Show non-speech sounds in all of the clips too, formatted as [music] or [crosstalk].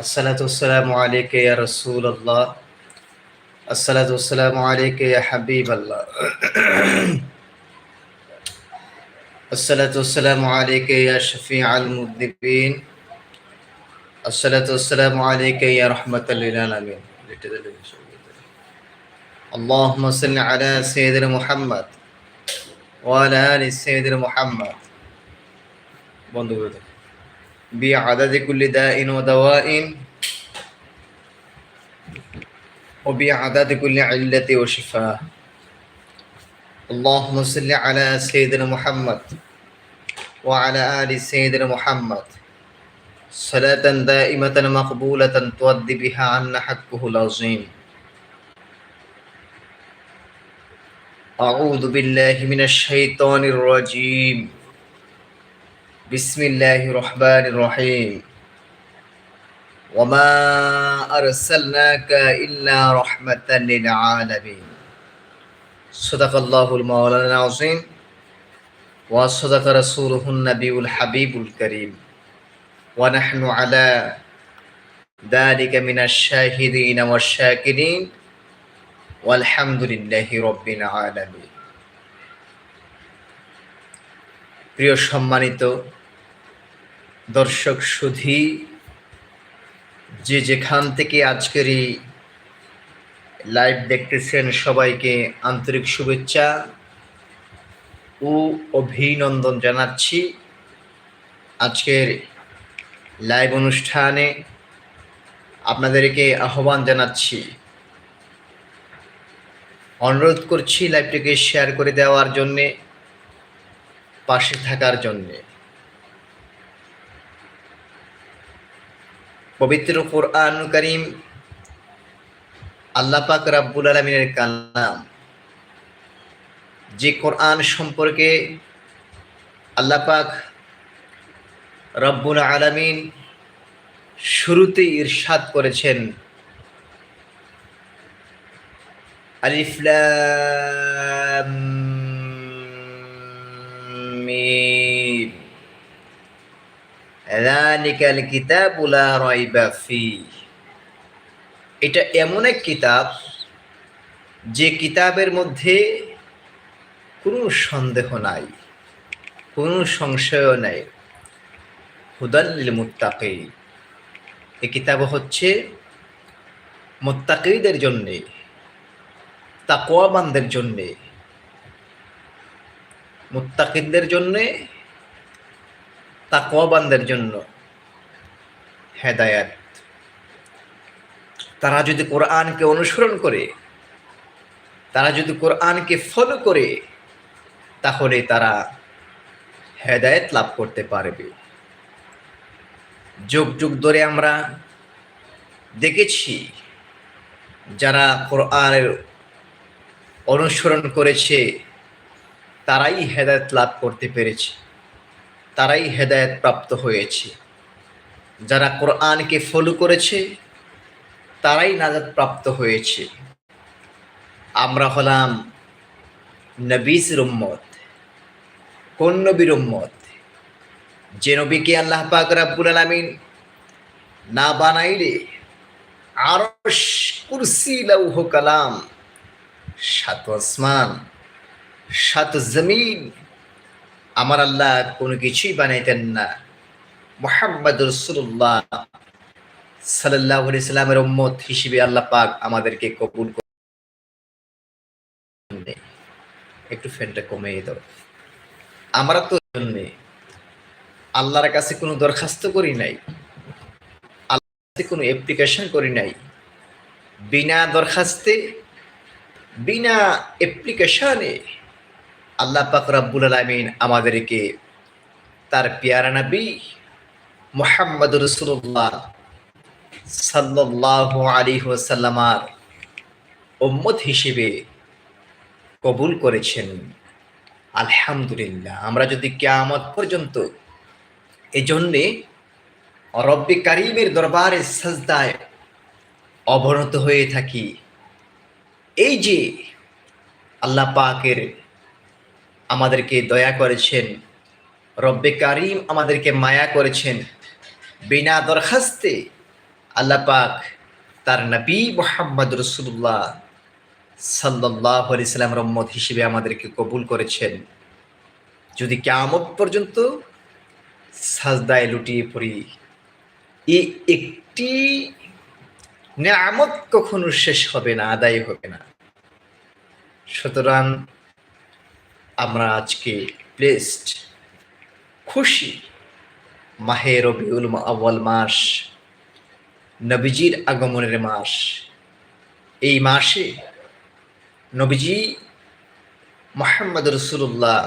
الصلاة والسلام عليك يا رسول الله الصلاة والسلام عليك يا حبيب الله [clears throat] الصلاة والسلام عليك يا شفيع المذنبين الصلاة والسلام عليك يا رحمة للعالمين اللهم صل على سيدنا محمد وعلى آل سيدنا محمد বন্ধু بعدد كل داء ودواء وبعدد كل علة وشفاء. اللهم صل على سيدنا محمد وعلى آل سيدنا محمد. صلاة دائمة مقبولة تودي بها عنا حقه العظيم. أعوذ بالله من الشيطان الرجيم. بسم الله الرحمن الرحيم وما أرسلناك إلا رحمة للعالمين صدق الله المولانا العظيم وصدق رسوله النبي الحبيب الكريم ونحن على ذلك من الشاهدين والشاكرين والحمد لله رب العالمين প্রিয় সম্মানিত দর্শক সুধী, যে যেখান থেকে আজকের এই লাইভ দেখতেছেন সবাইকে আন্তরিক শুভেচ্ছা ও অভিনন্দন জানাচ্ছি। আজকের লাইভ অনুষ্ঠানে আপনাদেরকে আহ্বান জানাচ্ছি। অনুরোধ করছি লাইভটিকে শেয়ার করে দেওয়ার জন্যে, পাশে থাকার জন্যে। পবিত্র কোরআন করিম আল্লাহ পাক রাব্বুল আলমিনের কালাম। যে কোরআন সম্পর্কে আল্লাহ পাক রব্বুল আলমিন শুরুতে ইরশাদ করেছেন। আলিফলাম যালিকাল কিতাবু লা এটা এমন এক কিতাব যে কিতাবের মধ্যে কোনো সন্দেহ নাই, কোনো সংশয় নাই। হুদাল্লিল মুত্তাকি এ কিতাব হচ্ছে মুত্তাকিদের জন্যে তাকোয়াবানদের জন্যে, মুত্তাকিদের জন্যে তাকওয়াবানদের জন্য হেদায়াত। তারা যদি কোরআনকে অনুসরণ করে, তারা যদি কোরআনকে ফলো করে, তাহলে তারা হেদায়ত লাভ করতে পারবে। যুগ যুগ ধরে আমরা দেখেছি, যারা কোরআনের অনুসরণ করেছে, তারাই হেদায়ত লাভ করতে পেরেছে। তারাই হেদায়ত প্রাপ্ত হয়েছে। যারা কোরআনকে ফলো করেছে, তারাই নাজাদ প্রাপ্ত হয়েছে। আমরা হলাম নবীজ উম্মত, কোন নবীর উম্মত? যে নবীকে আল্লাহ পাক রাব্বুল আলামিন না বানাইলে আরশ কুরসি লৌহ কালাম, সাত আসমান, সাত জমিন আমার আল্লাহ কোনো কিছুই বানাইতেন না। মোহাম্মদ রসুল্লাহ সাল্লাহ ইসলামের উম্মত হিসেবে আল্লাহ পাক আমাদেরকে কবুল একটু ফ্যানটা কমিয়ে দাও। আমরা তো জন্যে আল্লাহর কাছে কোনো দরখাস্ত করি নাই আল্লাহ কোনো অ্যাপ্লিকেশন করি নাই। বিনা দরখাস্তে, বিনা অ্যাপ্লিকেশনে আল্লাহ পাক রাব্বুল আলমিন আমাদেরকে তার পিয়ারা নবী মোহাম্মদ রসুল্লাহ সাল্লাহ আলী ওসাল্লামার ওম্মত হিসেবে কবুল করেছেন। আলহামদুলিল্লাহ। আমরা যদি কেয়ামত পর্যন্ত এই জন্যে রব্বি কারিমের দরবারে সাজদায় অবনত হয়ে থাকি, এই যে আল্লাহ পাকের আমাদেরকে দয়া করেছেন। রব্বে কারিম আমাদেরকে মায়া করেছেন। বিনা দরখাস্তে আল্লাহ পাক তার নবী মোহাম্মদ রসুল্লাহ সাল্লাহ আলিয়াল্লাম রহমত হিসেবে আমাদেরকে কবুল করেছেন। যদি কেমন পর্যন্ত সাজদায় লুটিয়ে পড়ি এই একটি নেয়ামত কখনো শেষ হবে না, আদায় হবে না। সুতরাং আমরা আজকে প্লেসড খুশি মাহে রবিউল আউ্য়াল মাস, নবীজির আগমনের মাস। এই মাসে নবীজি মোহাম্মদ রসুল্লাহ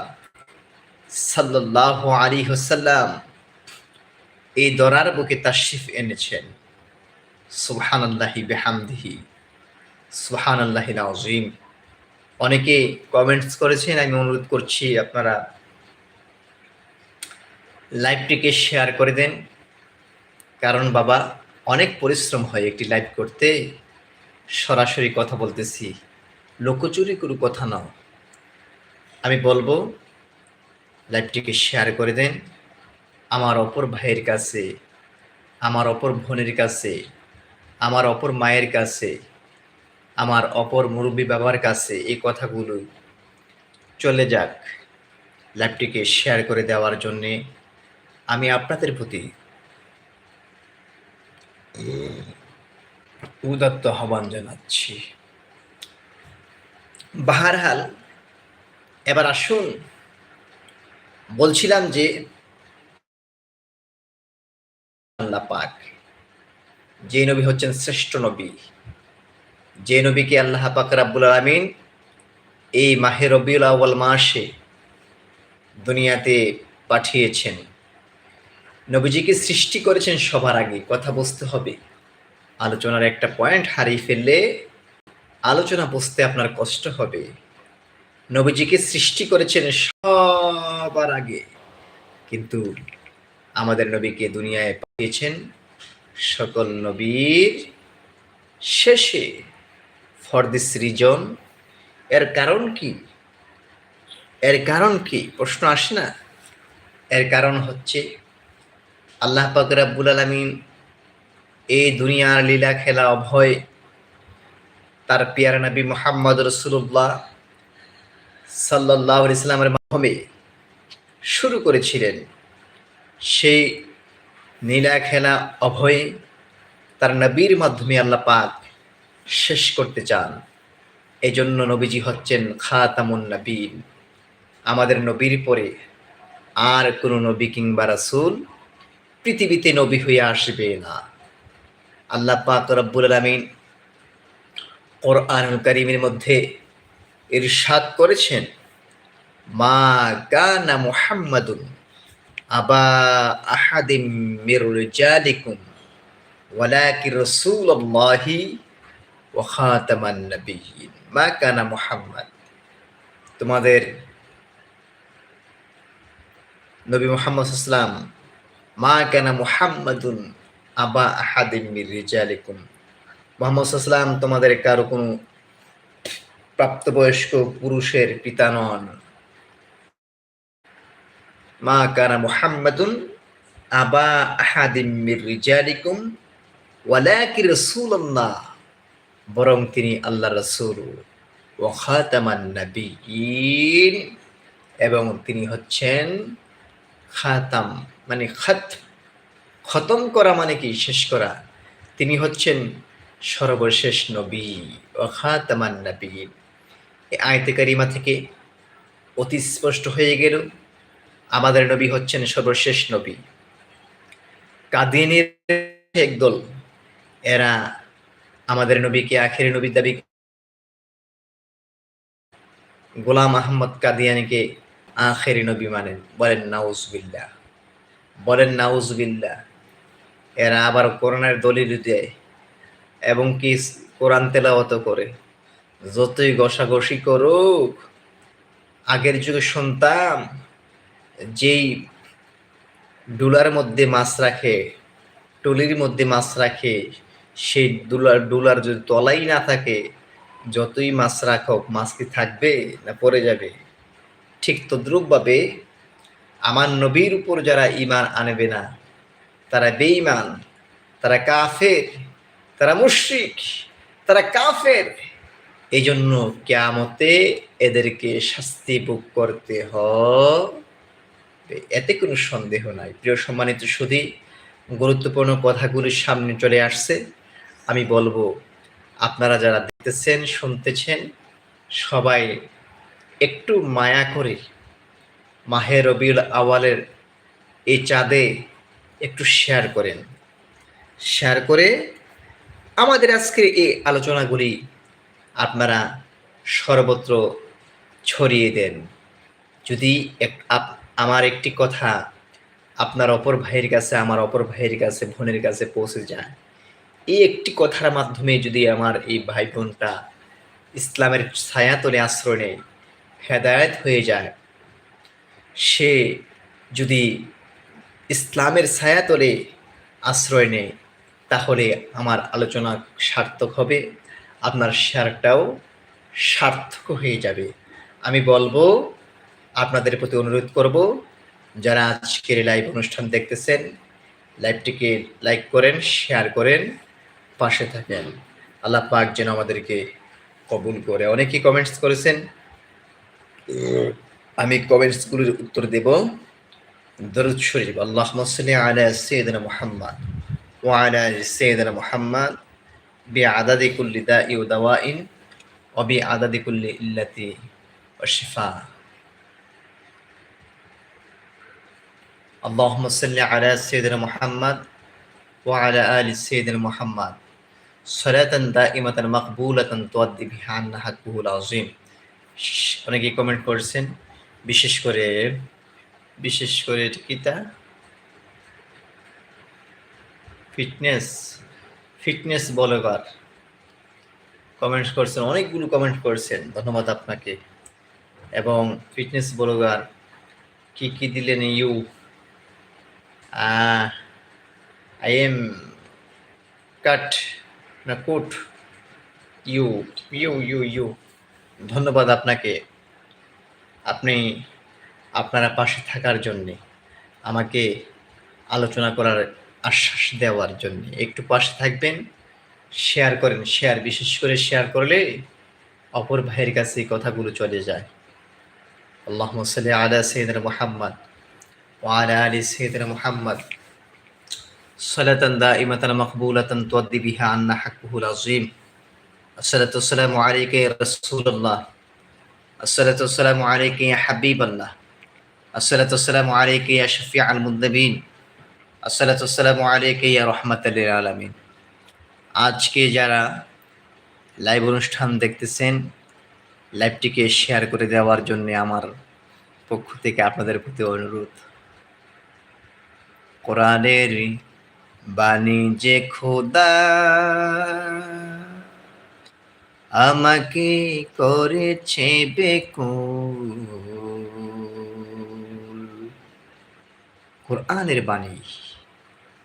সাল্লাহ আলী হোসাল্লাম এই দরার বুকে তাশরিফ এনেছেন। সুবহান আল্লাহি বেহামদিহি সুবহান আল্লাহি নাজিম অনেকে কমেন্টস করেছেন, আমি অনুরোধ করছি আপনারা লাইভটিকে শেয়ার করে দেন। কারণ বাবা অনেক পরিশ্রম হয় একটি লাইভ করতে। সরাসরি কথা বলতেছি। লোকচুরি কোনো কথা নাও আমি বলব লাইভটিকে শেয়ার করে দেন। আমার অপর ভাইয়ের কাছে, আমার অপর বোনের কাছে, আমার অপর মায়ের কাছে আমার অপর মুরব্বী বাবার কাছে এই কথাগুলো চলে যাক ল্যাপটিকে শেয়ার করে দেওয়ার জন্যে আমি আপনাদের প্রতি উদাত্ত আহ্বান জানাচ্ছি। বাহারহাল, এবার আসুন। বলছিলাম যে, আল্লাহ পাক, যে নবী হচ্ছেন শ্রেষ্ঠ নবী। যে নবীকে আল্লাহ পাক রাব্বুল আলমিন এই মাহে রবিউল আউ্বাল মাসে দুনিয়াতে পাঠিয়েছেন। নবীজিকে সৃষ্টি করেছেন সবার আগে, কথা বুঝতে হবে। আলোচনার একটা পয়েন্ট হারিয়ে ফেললে আলোচনা বুঝতে আপনার কষ্ট হবে। নবীজিকে সৃষ্টি করেছেন সবার আগে, কিন্তু আমাদের নবীকে দুনিয়ায় পাঠিয়েছেন সকল নবীর শেষে। ফর দিস রিজন এর কারণ কি? এর কারণ কি? প্রশ্ন আসে না? এর কারণ হচ্ছে আল্লাহ পাক রাব্বুল আলমিন এই দুনিয়ার লীলা খেলা অভয় তার পিয়ার নবী মোহাম্মদ রসুল্লাহ সাল্লাহ ইসলামের মাধ্যমে শুরু করেছিলেন। সেই নীলা খেলা অভয়ে তার নবীর মাধ্যমে আল্লাহ পাক শেষ করতে চান। এজন্য নবীজি হচ্ছেন খাতামুন নবীন। আমাদের নবীর পরে আর কোনো নবী কিংবা রাসুল পৃথিবীতে নবী হয়ে আসবে না। আল্লাহ পাক রব্বুল আলমিন কোরআনুল করিমের মধ্যে ইরশাদ করেছেন, মা কানা মুহাম্মাদুন আবা আহাদিম মির জালিকুম ওয়ালাকি রাসূলুল্লাহি ওয়া খাতামান মা কানা মুহাম্মদ। তোমাদের নবী মুহাম্মদ সাল্লাম মা কানা মুহাম্মাদুন আবা আহাদিম রিজালিকুম। মোহাম্মদ সাল্লাম তোমাদের কারও কোনো প্রাপ্তবয়স্ক পুরুষের পিতা নন। মা কানা মুহাম্মাদুন আবা আহাদিম রিজালিকুম। ওয়ালাকি রাসূলুল্লাহ। বরং তিনি আল্লাহ রাসূল ওয়া খাতামান নাবিয়িন এবং তিনি হচ্ছেন খাতাম মানে খত, খতম করা মানে কি? শেষ করা। তিনি হচ্ছেন সর্বশেষ নবী ও খাতামান নবীন এই আয়তে কারিমা থেকে অতি স্পষ্ট হয়ে গেল, আমাদের নবী হচ্ছেন সর্বশেষ নবী। কাদিনের একদল এরা আমাদের নবীকে, আখেরি নবী দাবি গোলাম আহমদ কাদিয়ানিকে আখেরি নবী মানেন। বলেন নাউজবিল্লা বলেন নাউজবিল্লা এরা আবার করোনার দলিল দেয় এবং কি কোরআন তেলাওয়াত করে। যতই ঘষাঘষি করুক, আগের যুগে শুনতাম যেই ডুলার মধ্যে মাছ রাখে, টলির মধ্যে মাছ রাখে সেই ডুলার ডুলার যদি তলাই না থাকে, যতই মাছ রাখক মাছ কি থাকবে না পড়ে যাবে? ঠিক তদ্রুপভাবে আমার নবীর উপর যারা ইমান আনবে না, তারা বেঈমান, তারা কাফের, তারা মুশ্রিক, তারা কাফের এই জন্য কেয়ামতে এদেরকে শাস্তি ভোগ করতে হবে। এতে কোনো সন্দেহ নাই। প্রিয় সম্মানিত সুধী, গুরুত্বপূর্ণ কথাগুলির সামনে চলে আসছে। আমি বলব, আপনারা যারা দেখতেছেন, শুনতেছেন, সবাই একটু মায়া করে মাহে রবিউল আওয়ালের এই চাঁদে একটু শেয়ার করেন। শেয়ার করে আমাদের আজকের এই আলোচনাগুলি আপনারা সর্বত্র ছড়িয়ে দেন। যদি আমার একটি কথা আপনার অপর ভাইয়ের কাছে, আমার অপর ভাইয়ের কাছে, বোনের কাছে পৌঁছে যায় এই একটি কথার মাধ্যমে যদি আমার এই ভাই বোনটা ইসলামের ছায়াতলে আশ্রয় নেয় হেদায়ত হয়ে যায়, সে যদি ইসলামের ছায়াতলে আশ্রয় নেয়, তাহলে আমার আলোচনা সার্থক হবে, আপনার শেয়ারটাও সার্থক হয়ে যাবে। আমি বলব, আপনাদের প্রতি অনুরোধ করব, যারা আজকের লাইভ অনুষ্ঠান দেখতেছেন লাইভটিকে লাইক করেন শেয়ার করেন পাশে থাকেন আল্লাহ পাক যেন আমাদেরকে কবুল করে অনেকেই কমেন্টস করেছেন উম, আমি কমেন্টসগুলোর উত্তর দেব দরুদ শরীফ আল্লাহ সাল্লি আলা সাইয়্যিদিনা মুহাম্মদ ওয়া আলা আলি সাইয়্যিদিনা মুহাম্মদ بعدد كل داء ودواء وبعدد كل إلة وشفاء اللهم صل على سيدنا محمد وعلى آل سيدنا محمد সলাতান দাইমাতান মাকবুলাতান তোয়াদ্দি বিহা আন্না হাকুল আজিম অনেকে কমেন্ট করেছেন, বিশেষ করে বিশেষ করে কিতা ফিটনেস ফিটনেস বলগার কমেন্ট করছেন, অনেকগুলো কমেন্ট করছেন, ধন্যবাদ আপনাকে। এবং ফিটনেস বলগার কি কি দিলেন ইউ? আই এম কাট না quote you you you you ধন্যবাদ আপনাকে। আপনি আপনারা পাশে থাকার জন্যে, আমাকে আলোচনা করার আশ্বাস দেওয়ার জন্য। একটু পাশে থাকবেন শেয়ার করেন শেয়ার বিশেষ করে শেয়ার করলে অপর ভাইয়ের কাছে এই কথাগুলো চলে যায়। আল্লাহ সাল্লি আলা সৈদর মোহাম্মদ ওয়ালা আলী সৈদর মোহাম্মদ। সালাতান দাইমাতান মাকবুলাতান তুআদ্দি বিহা আন্না হাক্কুহুল আযীম। আসসালাতু ওয়াসসালামু আলাইকা ইয়া রাসূলুল্লাহ। আসসালাতু ওয়াসসালামু আলাইকা ইয়া হাবিবাল্লাহ। আসসালাতু ওয়াসসালামু আলাইকা ইয়া শাফিআল মুদ্দাবিন। আসসালাতু ওয়াসসালামু আলাইকা ইয়া রাহমাতাল লিল আলামিন। আজকে যারা লাইভ অনুষ্ঠান দেখতেছেন, লাইভটিকে শেয়ার করে দেওয়ার জন্য আমার পক্ষ থেকে আপনাদের প্রতি অনুরোধ। কোরআনের বাণী যে খোদা। আমাকে করেছে কোরআনের বাণী,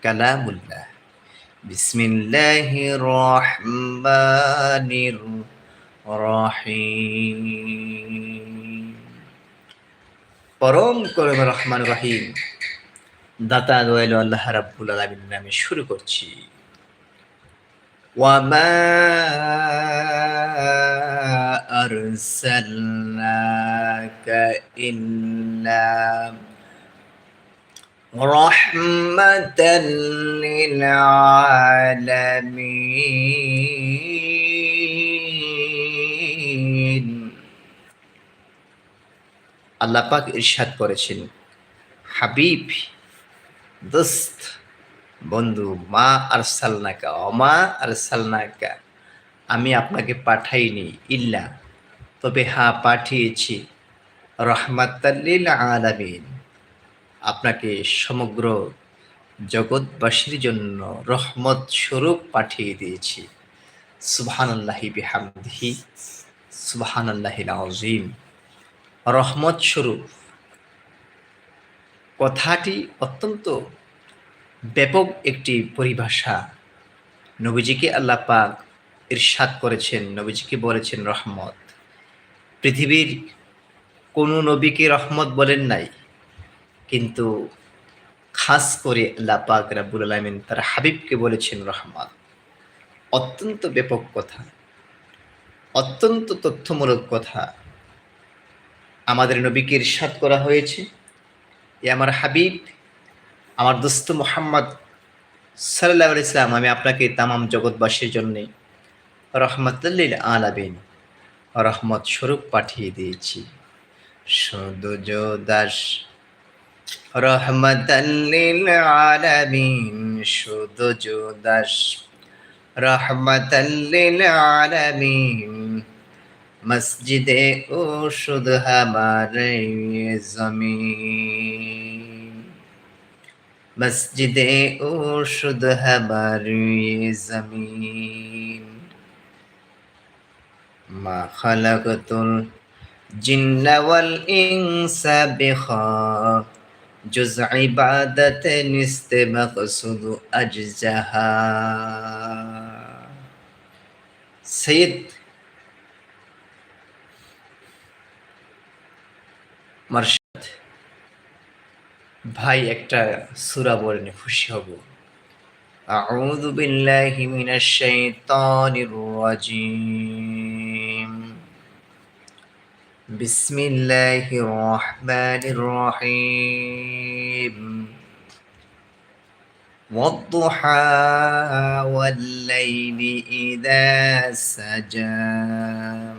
কালামুল্লাহ। বিসমিল্লাহির রহমানির রহিম। পরম করম রহমান রহিম। দাতা দয়ালু আল্লাহ রাব্বুল আলামিন নামে শুরু করছি। আরসালনাকা ইল্লা রাহমাতাল লিল আলামিন আল্লাহ পাক ইরশাদ করেছেন, হাবিব দোস্ত, বন্ধু, মা আর সালনাকা অমা আর সালনাকা আমি আপনাকে পাঠাইনি, ইল্লা। তবে হ্যাঁ পাঠিয়েছি। রহমাতাল্লিল আলামিন। আপনাকে সমগ্র জগৎবাসীর জন্য রহমত স্বরূপ পাঠিয়ে দিয়েছি। সুবহানাল্লাহি বিহামদিহি, সুবহানাল্লাহিল আযীম। রহমত স্বরূপ কথাটি অত্যন্ত ব্যাপক একটি পরিভাষা। নবীজিকে আল্লাহ পাক ইরশাদ করেছেন, নবীজিকে বলেছেন রহমত। পৃথিবীর কোনো নবীকে রহমত বলেন নাই, কিন্তু খাস করে আল্লাহ পাক রাব্বুল আলামিন তার হাবিবকে বলেছেন রহমত। অত্যন্ত ব্যাপক কথা, অত্যন্ত তথ্যমূলক কথা আমাদের নবীকে ইরশাদ করা হয়েছে। এ আমার হাবিব, আমার দোস্ত মোহাম্মদ সাল্লাহ ইসলাম আমি আপনাকে তামাম জগৎবাসীর জন্যে রহমতুল্লিল আলাবিন রহমত স্বরূপ পাঠিয়ে দিয়েছি। শুধু দাস রহমতুল্লিল আলামিন শুধু দাস রহমতুল্লিল আলামিন মসজিদে ও শুধ জমিন। জমি মসজিদে ও শুধ জমিন। জমি মা খলকতুল জিন্না ওয়াল ইনসা বিখা জুজ ইবাদত নিস্তে মকসুদ আজজাহা। সৈয়দ মার্শাদ ভাই একটা সূরা বলেন খুশি হব أعوذ بالله من الشيطان الرجيم بسم الله الرحمن الرحيم والضحى والليل إذا سجى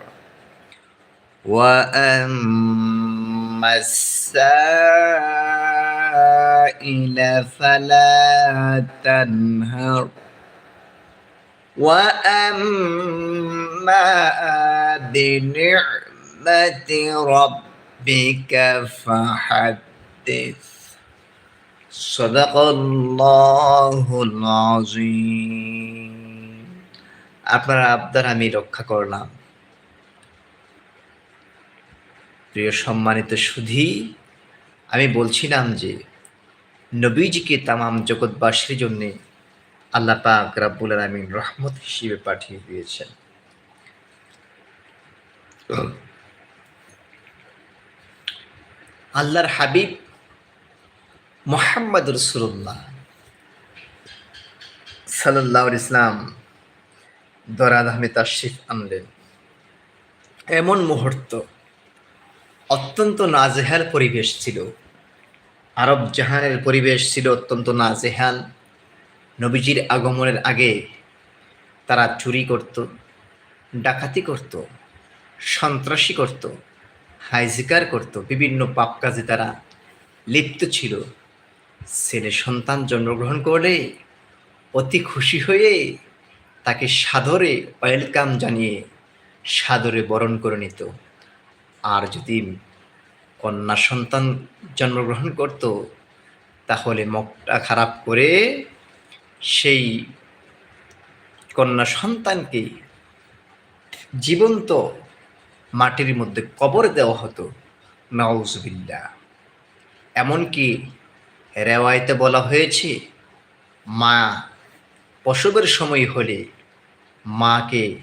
وأما السائل فلا تنهر وأما بنعمة ربك فحدث صدق الله العظيم আপনার আবদার আমি রক্ষা করলাম প্রিয় সম্মানিত সুধী, আমি বলছিলাম যে নবীজিকে তামাম জগৎবাসীর জন্যে আল্লাহ পাক রাব্বুল আলামিন রহমত হিসেবে পাঠিয়ে দিয়েছেন। আল্লাহর হাবিব মোহাম্মদ রসুল্লাহ সাল্লাহ ইসলাম দরাদ আহমেদ তাশিফ আনলেন। এমন মুহূর্ত অত্যন্ত নাজেহাল পরিবেশ ছিল। আরব জাহানের পরিবেশ ছিল অত্যন্ত নাজেহাল। নবীজির আগমনের আগে তারা চুরি করত, ডাকাতি করত, সন্ত্রাসী করত হাইজিকার করত, বিভিন্ন পাপ কাজে তারা লিপ্ত ছিল। ছেলে সন্তান জন্মগ্রহণ করলে অতি খুশি হয়ে তাকে সাদরে ওয়েলকাম জানিয়ে সাদরে বরণ করে নিত। আর যদি কন্যা সন্তান জন্মগ্রহণ করত, তাহলে মকটা খারাপ করে সেই কন্যা সন্তানকে জীবন্ত মাটির মধ্যে কবর দেওয়া হতো। নওজবিল্লা এমনকি রেওয়ায়তে বলা হয়েছে, মা প্রসবের সময় হলে মাকে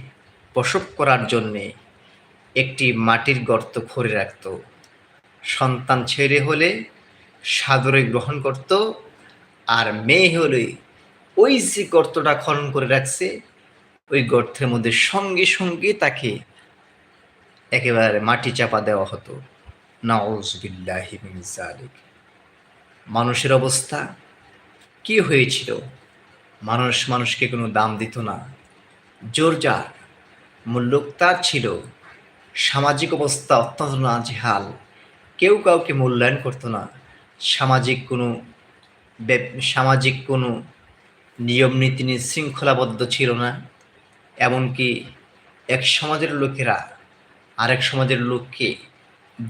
প্রসব করার জন্যে একটি মাটির গর্ত খরে রাখত। সন্তান ছেড়ে হলে সাদরে গ্রহণ করত আর মেয়ে হলে ওই যে গর্তটা খনন করে রাখছে, ওই গর্তের মধ্যে সঙ্গে সঙ্গে তাকে একেবারে মাটি চাপা দেওয়া হতো। নাউজবিল্লাহি জালিক মানুষের অবস্থা কি হয়েছিল? মানুষ মানুষকে কোনো দাম দিত না। জোর যার। মূল্যক তার ছিল সামাজিক অবস্থা অত্যন্ত নাজেহাল। কেউ কাউকে মূল্যায়ন করতো না। সামাজিক কোনো সামাজিক কোনো নিয়ম নীতি নি- শৃঙ্খলাবদ্ধ ছিল না। এমনকি এক সমাজের লোকেরা আরেক সমাজের লোককে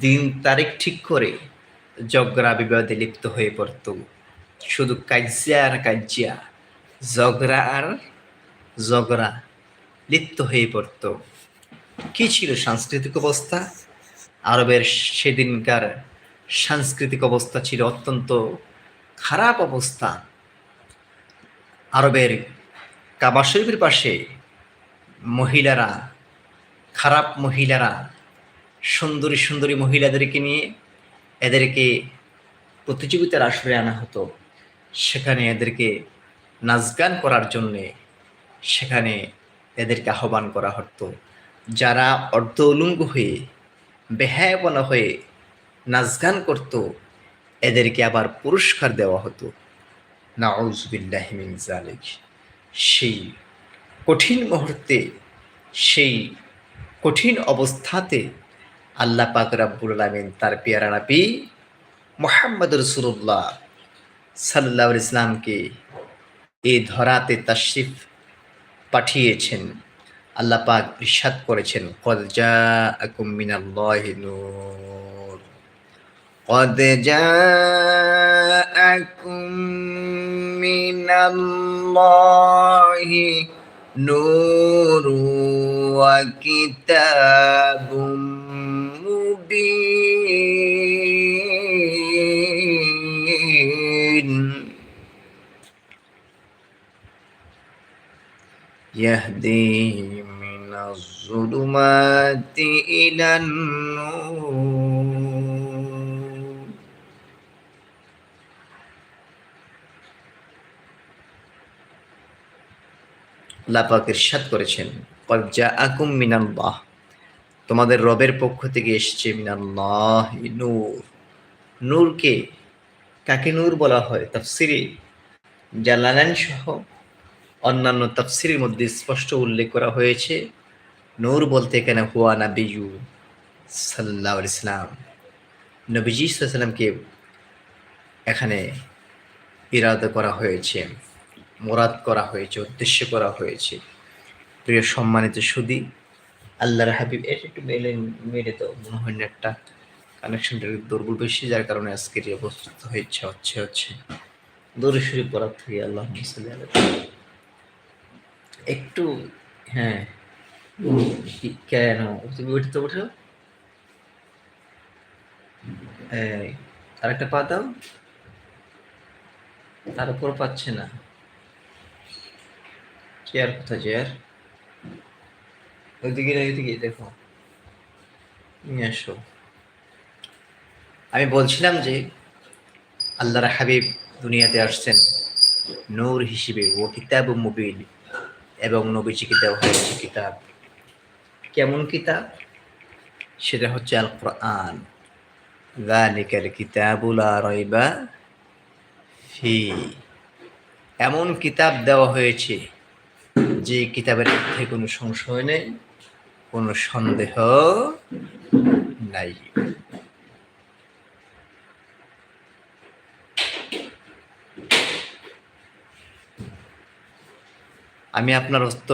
দিন তারিখ ঠিক করে ঝগড়া বিবাদে লিপ্ত হয়ে পড়ত। শুধু কাজিয়া আর কাজিয়া ঝগড়া আর ঝগড়া লিপ্ত হয়ে পড়ত। কি ছিল সাংস্কৃতিক অবস্থা? আরবের সেদিনকার সাংস্কৃতিক অবস্থা ছিল অত্যন্ত খারাপ অবস্থা। আরবের কাবা শরীফের পাশে মহিলারা, খারাপ মহিলারা, সুন্দরী সুন্দরী মহিলাদেরকে নিয়ে এদেরকে প্রতিযোগিতার আসরে আনা হতো। সেখানে এদেরকে নাচ গান করার জন্যে সেখানে এদেরকে আহ্বান করা হতো। যারা অর্ধ উলঙ্গ হয়ে, বেহায়াপনা হয়ে নাচ গান করত, এদেরকে আবার পুরস্কার দেওয়া হতো। নাউজবিল্লাহিমিন জালিক সেই কঠিন মুহূর্তে, সেই কঠিন অবস্থাতে আল্লাহ পাক রাব্বুল আলামিন তার পেয়ারা নবী মোহাম্মদ রসুল্লাহ সাল্লাহ ইসলামকে এই ধরাতে তাশরিফ পাঠিয়েছেন। আল্লাহ পাক ইরশাদ করেছেন কদ জাআকুম মিনাল্লাহি নূর قد جاءكم من الله نور وكتاب مبين يهدي من الظلمات إلى النور লাপাক ইরশাদ করেছেন কদ জাআকুম মিনাল্লাহ তোমাদের রবের পক্ষ থেকে এসেছে মিনাল্লাহ নূর নূরকে কাকে নূর বলা হয় তাফসিরে জালালান সহ অন্যান্য তাফসিরের মধ্যে স্পষ্ট উল্লেখ করা হয়েছে নূর বলতে এখানে হুয়া নাবিয়ু সাল্লাহ ইসলাম নবীজি সাল্লামকে এখানে ইরাদা করা হয়েছে, মোরাদ করা হয়েছে, উদ্দেশ্য করা হয়েছে। প্রিয় সম্মানিত সুদী, আল্লাহর হাবিব এটা একটু মেলে মেরে তো মনে হয় না একটা কানেকশনটা একটু দুর্বল বেশি, যার কারণে আজকের এই অবস্থা হয়েছে, হচ্ছে হচ্ছে। দূরে সরে পড়ার থেকে আল্লাহ একটু হ্যাঁ কেন তুমি উঠে তো এই, আরেকটা পা দাও। তার উপর পাচ্ছে না। চেয়ার কোথায় চেয়ার? ওইদিকে না, ওইদিকে দেখো। নিয়ে আসো। আমি বলছিলাম যে আল্লাহর হাবিব দুনিয়াতে আসছেন নূর হিসেবে ও কিতাব মুবিন এবং নবীজিকে দেওয়া হয়েছে কিতাব। কেমন কিতাব? সেটা হচ্ছে আল কোরআন গালিকার কিতাবুলা রইবা ফি। এমন কিতাব দেওয়া হয়েছে যে কিতাবের মধ্যে কোনো সংশয় নেই, কোনো সন্দেহ নাই। আমি আপনার অস্ত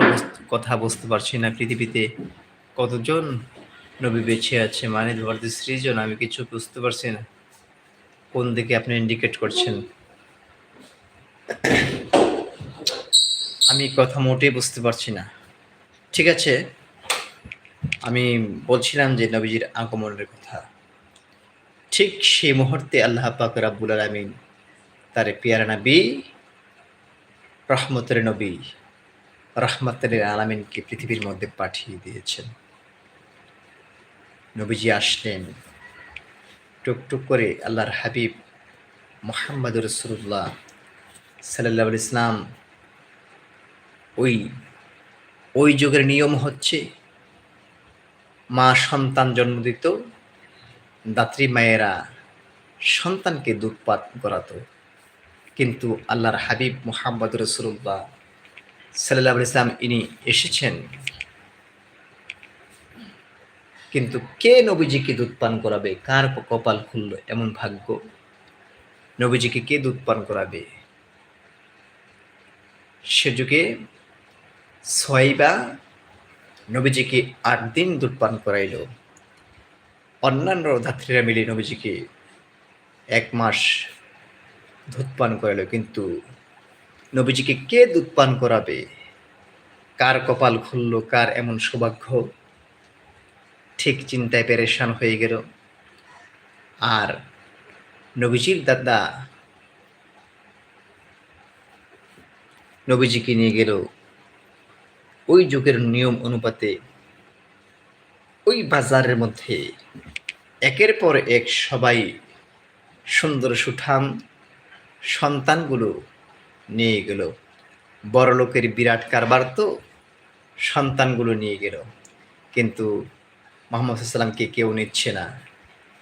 কথা বুঝতে পারছি না পৃথিবীতে। কতজন নবী বেছে আছে? মানে ভারতের সৃজন, আমি কিছু বুঝতে পারছি না। কোন দিকে আপনি ইন্ডিকেট করছেন? আমি কথা মোটেই বুঝতে পারছি না। ঠিক আছে? আমি বলছিলাম যে নবীজির আগমনের কথা। ঠিক সেই মুহূর্তে আল্লাহ পাক রাব্বুল আলামিন তার পিয়ারা নবী, রহমতের নবী, রহমতের আলামিনকে পৃথিবীর মধ্যে পাঠিয়ে দিয়েছেন। নবীজি আসলেন। টুকটুক করে আল্লাহর হাবিব মোহাম্মদ রসুল্লাহ সাল্লাহ ইসলাম ওই ওই যুগের নিয়ম হচ্ছে মা সন্তান জন্ম দিত, দাত্রী মায়েরা সন্তানকে দুধপাত করাতো। কিন্তু আল্লাহর হাবিব মোহাম্মদ রসুল্লাহ সাল্লাহ ইসলাম ইনি এসেছেন কিন্তু কে নবীজিকে দুধ পান করাবে? কার কপাল খুলল এমন ভাগ্য? নবীজিকে কে দুধ পান করাবে? সে যুগে ছয়বা নবীজিকে আট দিন দুধ পান করাইল। অন্যান্য ধাত্রীরা মিলে নবীজিকে এক মাস দুধ পান করাইল, কিন্তু নবীজিকে কে দুধ পান করাবে? কার কপাল খুলল? কার এমন সৌভাগ্য? ঠিক চিন্তায় পেরেশান হয়ে গেল। আর নবীজির দাদা নবীজিকে নিয়ে গেল। ওই যুগের নিয়ম অনুপাতে ওই বাজারের মধ্যে একের পর এক সবাই সুন্দর সুঠাম সন্তানগুলো নিয়ে গেল। বড় লোকের বিরাট কারবার তো সন্তানগুলো নিয়ে গেল। কিন্তু মোহাম্মদ সাল্লামকে কেউ নিচ্ছে না।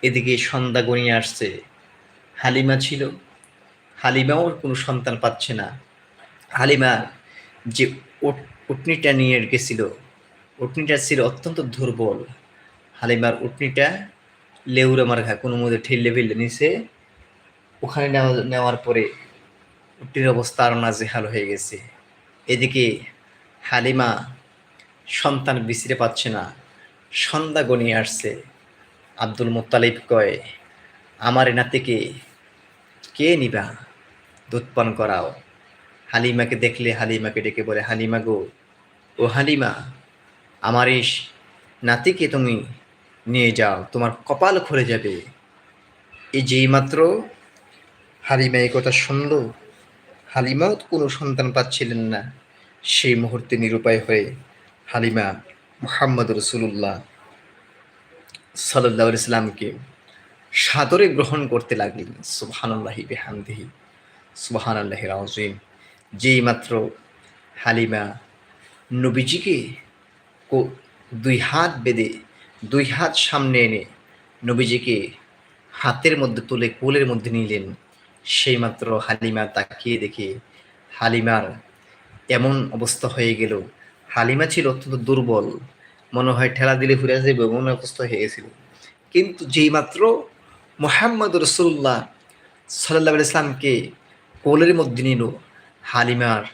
এদিকে সন্ধ্যা গনিয়ে আসছে। হালিমা ছিল। হালিমাও কোনো সন্তান পাচ্ছে না। হালিমা যে উটনিটা নিয়ে গেছিল, উটনিটা ছিল অত্যন্ত দুর্বল। হালিমার উটনিটা লেউরে মার খা, কোনো মধ্যে ঠেললে ফেললে নিচে ওখানে নেওয়া- নেওয়ার পরে উটনির অবস্থা আরও নাজেহাল হয়ে গেছে। এদিকে হালিমা সন্তান বিছিরে পাচ্ছে না। সন্ধ্যা গনিয়ে আসছে। আব্দুল মোত্তালিব কয়, আমার নাতিকে কে নিবা? দুধ পান করাও। হালিমাকে দেখলে হালিমাকে ডেকে বলে, হালিমা গো, ও হালিমা, আমার এই নাতিকে তুমি নিয়ে যাও, তোমার কপাল খুলে যাবে। এই যেই মাত্র হালিমা এই কথা শুনল, হালিমাও কোনো সন্তান পাচ্ছিলেন না। সেই মুহূর্তে নিরুপায় হয়ে হালিমা মোহাম্মদ রসুল্লাহ সাল্লাহ ইসলামকে সাদরে গ্রহণ করতে লাগলেন। সুবহানাল্লাহি বেহামদিহি সুবহান আল্লাহ আজিম যেই মাত্র হালিমা নবীজিকে দুই হাত বেঁধে, দুই হাত সামনে এনে নবীজিকে হাতের মধ্যে তুলে কোলের মধ্যে নিলেন, সেই মাত্র হালিমা তাকিয়ে দেখে হালিমার এমন অবস্থা হয়ে গেল হালিমা ছিল অত্যন্ত দুর্বল। মনে হয় ঠেলা দিলে ফিরে যাবে এমন অবস্থা হয়ে গেছিল। কিন্তু যেই মাত্র মোহাম্মদ রসুল্লাহ সাল্লাহ ইসলামকে কোলের মধ্যে নিল, হালিমার